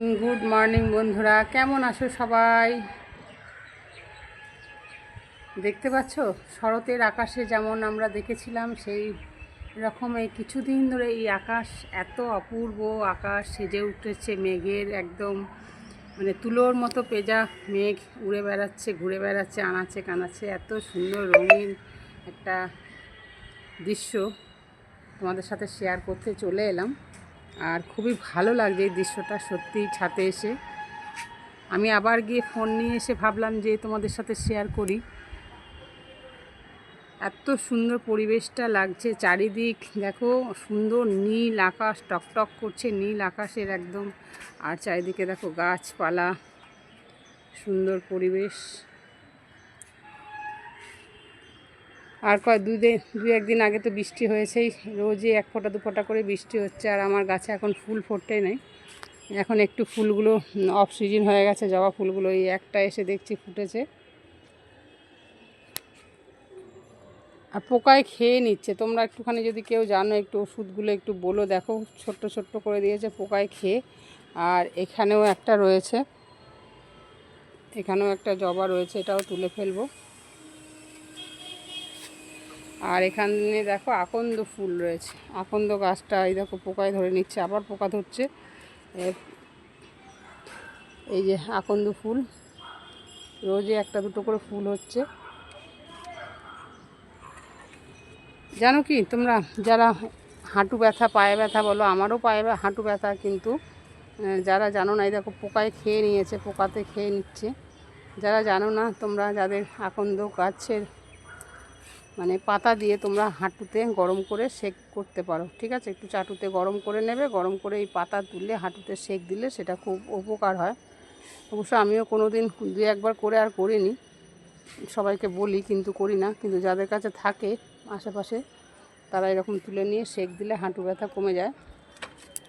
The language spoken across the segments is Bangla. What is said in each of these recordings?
গুড মর্নিং বন্ধুরা, কেমন আছো সবাই? দেখতে পাচ্ছ? শরতের আকাশে যেমন আমরা দেখেছিলাম, সেই রকম এই কিছুদিন ধরে এই আকাশ এত অপূর্ব আকাশ, সেজে উঠেছে মেঘের একদম মানে তুলোর মতো পেজা মেঘ উড়ে বেড়াচ্ছে, ঘুরে বেড়াচ্ছে আনাচ্ছে কানাচ্ছে এত সুন্দর রঙিন একটা দৃশ্য তোমাদের সাথে শেয়ার করতে চলে এলাম। আর খুবই ভালো লাগছে এই দৃশ্যটা, সত্যিই ছাতে এসে। আমি আবার গিয়ে ফোন নিয়ে এসে ভাবলাম যে তোমাদের সাথে শেয়ার করি। এত সুন্দর পরিবেশটা লাগছে, চারিদিক দেখো, সুন্দর নীল আকাশ টকটক করছে নীল আকাশের একদম। আর চারিদিকে দেখো গাছপালা, সুন্দর পরিবেশ। আর কয় দুই দিন দুই একদিন আগে তো বৃষ্টি হয়েছেই। রোজই এক ফোঁটা, দু ফোঁটা করে বৃষ্টি হচ্ছে আর আমার গাছে এখন ফুল ফুটতেই নেই। এখন একটু ফুলগুলো অফ সিজন হয়ে গেছে, জবা ফুলগুলো এই একটা এসে দেখছি ফুটেছে। আর পোকায় খেয়ে নিচ্ছে। তোমরা একটুখানি যদি কেউ জানো, একটু ওষুধগুলো একটু বলো। দেখো, ছোট্ট ছোট্ট করে দিয়েছে পোকায় খেয়ে। আর এখানেও একটা রয়েছে। এখানেও একটা জবা রয়েছে, এটাও তুলে ফেলব। আর এখানে দেখো আকন্দ ফুল রয়েছে। আকন্দ গাছটা এই দেখো পোকায় ধরে নিচ্ছে, আবার পোকা ধরছে। এই যে আকন্দ ফুল, রোজে একটা দুটো করে ফুল হচ্ছে। জানো কি, তোমরা যারা হাঁটু ব্যথা, পায়ে ব্যথা বলো, আমারও পায়ে হাঁটু ব্যথা কিন্তু যারা জানো না, এই দেখো পোকায় খেয়ে নিয়েছে, পোকাতে খেয়ে নিচ্ছে। যারা জানো না, তোমরা যাদের আকন্দ গাছের মানে পাতা দিয়ে তোমরা হাঁটুতে গরম করে সেক করতে পারো, ঠিক আছে? একটু চাটুতে গরম করে নেবে, গরম করে এই পাতা তুললে হাঁটুতে সেক দিলে সেটা খুব উপকার হয়। অবশ্য আমিও কোনো দিন দু একবার করে আর করিনি, সবাইকে বলি কিন্তু করি না, কিন্তু যাদের কাছে থাকে আশেপাশে, তারা এরকম তুলে নিয়ে সেক দিলে হাঁটু ব্যথা কমে যায়।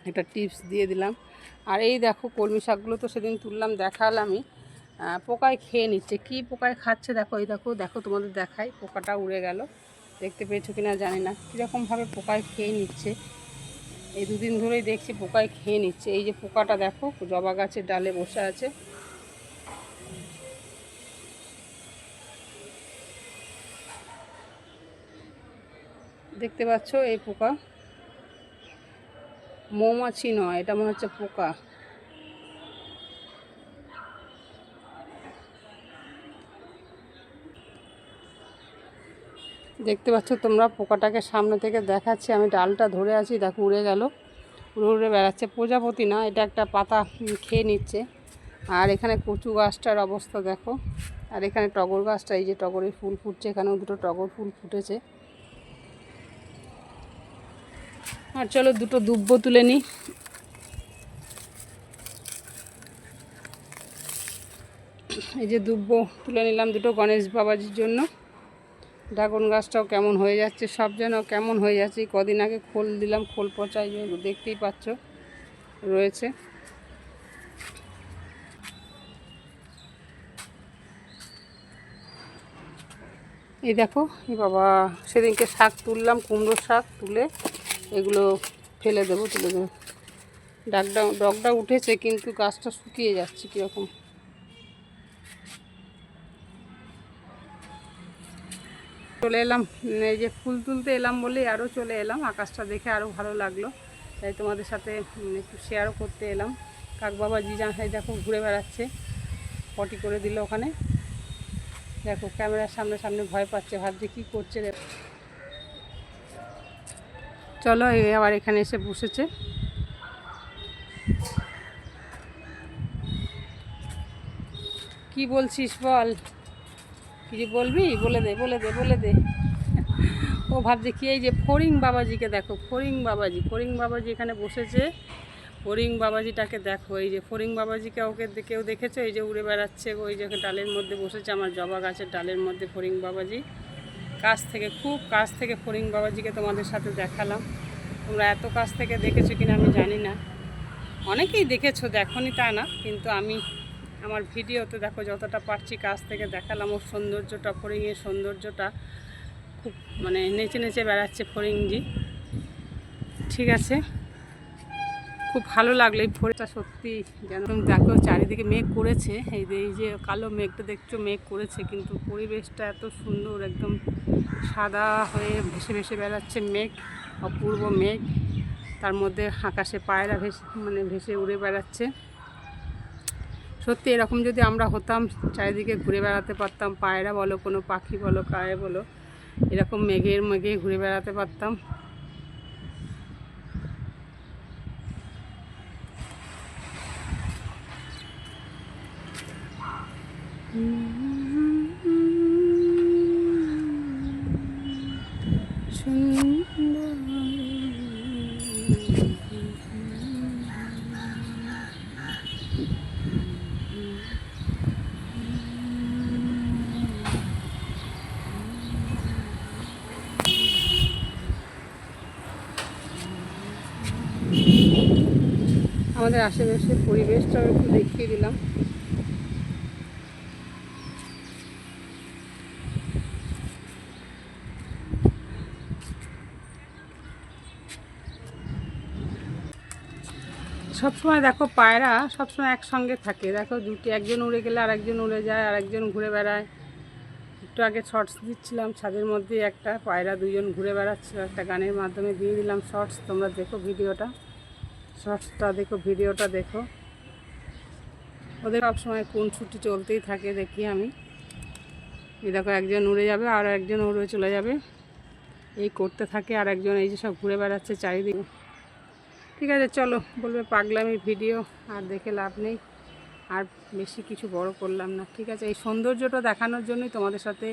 একটা টিপস দিয়ে দিলাম। আর এই দেখো কলমি শাকগুলো তো সেদিন তুললাম, দেখালামই। পোকায় খেয়ে নিচ্ছে। কি পোকায় খাচ্ছে? দেখো, এই দেখো দেখো তোমাদের দেখাই। পোকাটা উড়ে গেল। দেখতে পেয়েছ কি না জানি না। কীরকমভাবে পোকায় খেয়ে নিচ্ছে? এই দুদিন ধরেই দেখছি পোকায় খেয়ে নিচ্ছে। এই যে পোকাটা দেখো, জবা গাছের ডালে বসে আছে। দেখতে পাচ্ছ এই পোকা? মৌমাছি নয়, এটা মনে হচ্ছে পোকা। দেখতে পাচ্ছ তোমরা, পোকাটাকে সামনে থেকে দেখাচ্ছি। আমি ডালটা ধরে আছি, দেখো উড়ে গেল। উড়ে উড়ে বেড়াচ্ছে। প্রজাপতি না, এটা একটা পাতা খেয়ে নিচ্ছে। আর এখানে কচু গাছটার অবস্থা দেখো। আর এখানে টগর গাছটা, এই যে টগরের ফুল ফুটছে, এখানেও দুটো টগর ফুল ফুটেছে। আর চলো দুটো দুব্বো তুলে নিই। এই যে দুব্বো তুলে নিলাম দুটো গণেশ বাবাজির জন্য। ড্রাগন গাছটাও কেমন হয়ে যাচ্ছে, সব যেন কেমন হয়ে যাচ্ছে। কদিন আগে খোল দিলাম, খোল পচাই দেখতেই পাচ্ছ, রয়েছে। এই দেখো এ বাবা, সেদিনকে শাক তুললাম, কুমড়ো শাক তুলে এগুলো ফেলে দেবো, তুলে দেবো। ডাকটা ডগটা উঠেছে, কিন্তু গাছটা শুকিয়ে যাচ্ছে কীরকম। চলে এলাম এই যে ফুল তুলতে এলাম বলেই আরও চলে এলাম। আকাশটা দেখে আরও ভালো লাগল। তাই তোমাদের সাথে একটু শেয়ারও করতে এলাম। কাক বাবা জিজা, এই দেখো ঘুরে বেড়াচ্ছে। পটি করে দিল ওখানে। দেখো ক্যামেরার সামনে সামনে ভয় পাচ্ছে, ভাবছে কী করছে রে। চলো এই আবার এখানে এসে বসেছে। কি বলছিস বল? কিছু বলবি? বলে দে বলে দে বলে দে। ও ভাবছে কি এই যে ফরিং বাবাজিকে দেখো ফরিং বাবাজি ফরিং বাবাজি এখানে বসেছে। ফরিং বাবাজিটাকে দেখো, এই যে ফরিং বাবাজিকে ওকে কেউ দেখেছ? এই যে উড়ে বেড়াচ্ছে, ওই যে ডালের মধ্যে বসেছে, আমার জবা গাছের ডালের মধ্যে ফরিং বাবাজি। কাছ থেকে, খুব কাছ থেকে ফরিং বাবাজিকে তোমাদের সাথে দেখালাম। তোমরা এত কাছ থেকে দেখেছ কিনা আমি জানি না। অনেকেই দেখেছ, দেখনি তা না, কিন্তু আমি আমার ভিডিওতে দেখো যতটা পারছি কাছ থেকে দেখালাম, ওর সৌন্দর্যটা, ফড়িংয়ের সৌন্দর্যটা খুব মানে নেচে নেচে বেড়াচ্ছে ফড়িংজি। ঠিক আছে? খুব ভালো লাগল এই ভোরটা সত্যি যেন দেখো চারিদিকে মেঘ করেছে, এই যে এই যে কালো মেঘটা দেখছ, মেঘ করেছে, কিন্তু পরিবেশটা এত সুন্দর, একদম সাদা হয়ে ভেসে ভেসে বেড়াচ্ছে মেঘ, অপূর্ব মেঘ। তার মধ্যে আকাশে পায়রা ভেসে মানে ভেসে উড়ে বেড়াচ্ছে। সত্যি এরকম যদি আমরা হতাম, চারিদিকে ঘুরে বেড়াতে পারতাম, পায়রা বলো, কোনো পাখি বলো কায়ে বলো, এরকম মেঘের মেঘে ঘুরে বেড়াতে পারতাম। আমাদের আশেপাশে পরিবেশটাও একটু দেখিয়ে দিলাম। সবসময় দেখো পায়রা সবসময় একসঙ্গে থাকে। দেখো দুটি, একজন উড়ে গেলে আরেকজন উড়ে যায়, আরেকজন ঘুরে বেড়ায়। একটু আগে শর্টস দিচ্ছিলাম, ছাদের মধ্যে একটা পায়রা দুজন ঘুরে বেড়াচ্ছিল, একটা গানের মাধ্যমে দিয়ে দিলাম শর্টস তোমরা দেখো ভিডিওটা শর্টসটা দেখো, ভিডিওটা দেখো। ওদের সবসময় কোন ছুটি চলতেই থাকে দেখি আমি। এই দেখো, একজন উড়ে যাবে আর একজন উড়ে চলে যাবে। এই করতে থাকে আর একজন এই যে সব ঘুরে বেড়াচ্ছে চারিদিকে। ঠিক আছে, চলো, বলবে পাগলামি ভিডিও, আর দেখে লাভ নেই। আর বেশি কিছু বড় করলাম না। ঠিক আছে, এই সৌন্দর্যটা দেখানোর জন্যই তোমাদের সাথে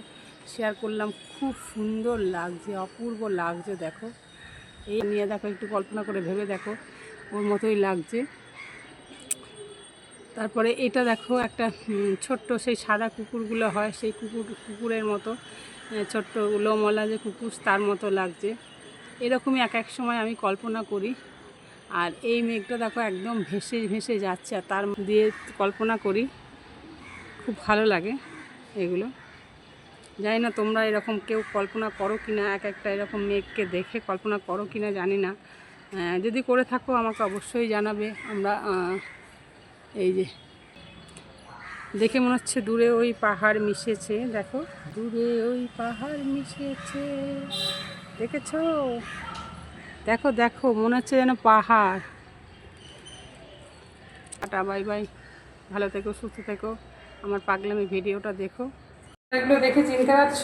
শেয়ার করলাম। খুব সুন্দর লাগছে, অপূর্ব লাগছে, দেখো। এই নিয়ে দেখো, একটু কল্পনা করে ভেবে দেখো। ওর মতোই লাগছে। তারপরে এটা দেখো, একটা ছোট্ট সেই সাদা কুকুরগুলো হয়, সেই কুকুর, কুকুরের মতো ছোট্ট লোমলা যে কুকুর, তার মতো লাগছে। এরকমই এক এক সময় আমি কল্পনা করি। আর এই মেঘটা দেখো একদম ভেসে ভেসে যাচ্ছে, আর তার দিয়ে কল্পনা করি, খুব ভালো লাগে এগুলো। জানি না তোমরা এরকম কেউ কল্পনা করো কি না এক একটা এরকম মেঘকে দেখে কল্পনা করো কি না জানি না। যদি করে থাকো আমাকে অবশ্যই জানাবে। আমরা এই যে, দেখে মনে হচ্ছে দূরে ওই পাহাড় মিশেছে। দেখো, দূরে ওই পাহাড় মিশেছে। দেখেছ? দেখো দেখো, মনে হচ্ছে যেন পাহাড়। Tata, bye bye. ভালো থেকো, সুস্থ থেকো। আমার পাগলামি ভিডিওটা দেখো। এগুলো দেখে চিনতে পারছ?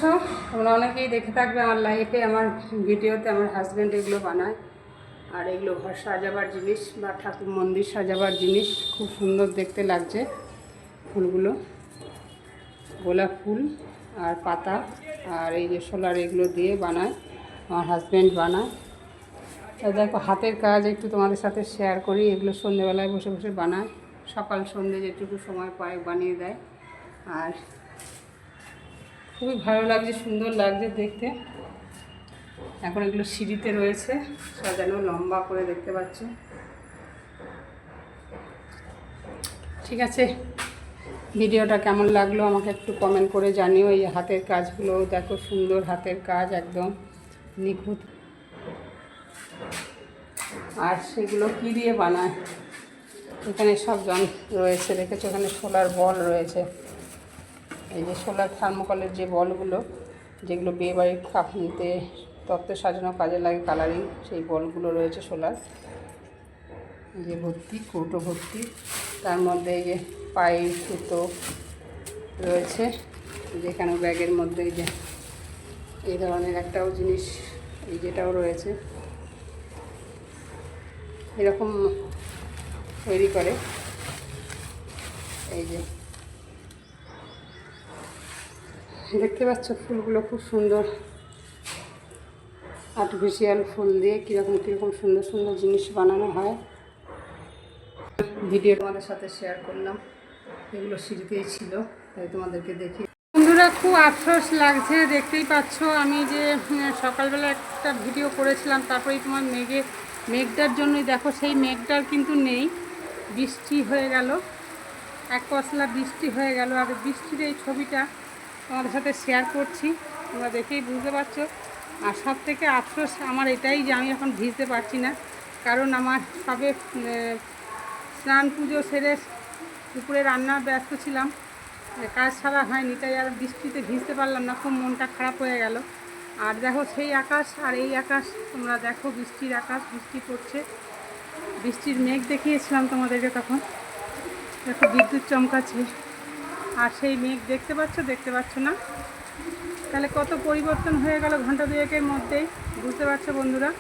তোমরা অনেকেই দেখে থাকবে আমার লাইফে আমার ভিডিওতে আমার হাজব্যান্ড এগুলো বানায়। আর এগুলো ঘর সাজাবার জিনিস বা ঠাকুর মন্দির সাজাবার জিনিস খুব সুন্দর দেখতে লাগছে ফুলগুলো। গোলাপ ফুল আর পাতা আর এই যে সোলার এগুলো দিয়ে বানায়, আমার হাজব্যান্ড বানায়। তা দেখো, হাতের কাজ একটু তোমাদের সাথে শেয়ার করি, এগুলো সন্ধেবেলায় বসে বসে বানায়। সকাল সন্ধে যেটুকু সময় পায় বানিয়ে দেয়। আর খুবই ভালো লাগছে, সুন্দর লাগছে দেখতে। এখন এগুলো সিঁড়িতে রয়েছে। সাজানো লম্বা করে দেখতে পাচ্ছ। ঠিক আছে। ভিডিওটা কেমন লাগল আমাকে একটু কমেন্ট করে জানিও। এই হাতের কাজগুলো, দেখো সুন্দর হাতের কাজ একদম নিখুঁত। আর সেগুলো কী দিয়ে বানায়? এখানে সব জন রয়েছে, দেখেছ? এখানে সোলার বল রয়েছে। এই যে সোলার থার্মোকলের যে বলগুলো, যেগুলো বিয়ে বাড়ির কাপড়িতে তত্ত্ব সাজানো কাজে লাগে কালারিং সেই বলগুলো রয়েছে সোলার। যে ভর্তি কৌটো ভর্তি। তার মধ্যে এই যে পায়ে সুতো রয়েছে, যেখানে ব্যাগের মধ্যে এই যে এই ধরনের একটাও জিনিস এই যেটাও রয়েছে। এরকম তৈরি করে। এই যে দেখতে পাচ্ছ ফুলগুলো খুব সুন্দর। আর্টিফিশিয়াল ফুল দিয়ে কীরকম কীরকম সুন্দর সুন্দর জিনিস বানানো হয়। ভিডিও তোমাদের সাথে শেয়ার করলাম। এগুলো সিঁড়িতেই ছিল, তাই তোমাদেরকে দেখি। বন্ধুরা, খুব আফসোস লাগছে, দেখতেই পাচ্ছ আমি যে সকালবেলা একটা ভিডিও করেছিলাম, তারপরেই তোমার মেঘে, মেঘটার জন্যই। দেখো, সেই মেঘটার কিন্তু নেই, বৃষ্টি হয়ে গেল। এক পশলা বৃষ্টি হয়ে গেল, আর বৃষ্টির এই ছবিটা তোমাদের সাথে শেয়ার করছি, তোমরা দেখেই বুঝতে পারছ। আর সব থেকে আফসোস আমার এটাই যে আমি এখন ভিজতে পারছি না। কারণ আমার সবে স্নান পুজো সেরে দুপুরে রান্না ব্যস্ত ছিলাম। কাজ ছাড়া হয়নি, তাই আর বৃষ্টিতে ভিজতে পারলাম না, খুব মনটা খারাপ হয়ে গেল। আর দেখো সেই আকাশ, আর এই আকাশ, তোমরা দেখো বৃষ্টির আকাশ, বৃষ্টি পড়ছে। বৃষ্টির মেঘ দেখিয়েছিলাম তোমাদেরকে তখন। দেখো বিদ্যুৎ চমকাচ্ছে। আর সেই মেঘ দেখতে পাচ্ছ দেখতে পাচ্ছ না? তাহলে কত পরিবর্তন হয়ে গেল ঘণ্টা দুয়েকের মধ্যেই? বুঝতে পারছ বন্ধুরা?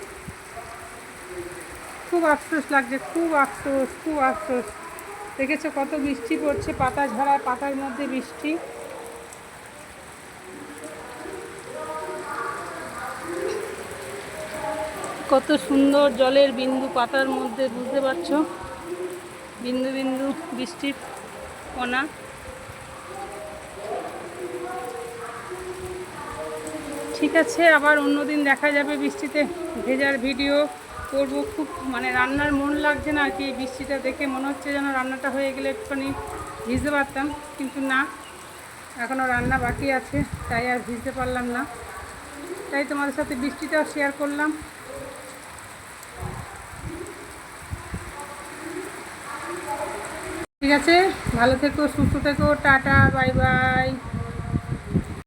খুব আফসোস লাগছে, খুব আফসোস খুব আফসোস। দেখেছ কত বৃষ্টি পড়ছে, পাতা ঝরায় পাতার মধ্যে বৃষ্টি। কত সুন্দর জলের বিন্দু পাতার মধ্যে, বুঝতে পারছ? বিন্দু বিন্দু বৃষ্টির কণা। ঠিক আছে, আবার অন্যদিন দেখা যাবে বৃষ্টিতে। ভেজার ভিডিও করব খুব মানে রান্নার মন লাগছে না আর কি বৃষ্টিটা দেখে মনে হচ্ছে যেন রান্নাটা হয়ে গেলে একটুখানি ভিজতে পারতাম, কিন্তু না এখনও রান্না বাকি আছে, তাই আর ভিজতে পারলাম না। তাই তোমাদের সাথে বৃষ্টিটাও শেয়ার করলাম। ঠিক আছে, ভালো থেকো, সুস্থ থেকো, টাটা, বাই বাই।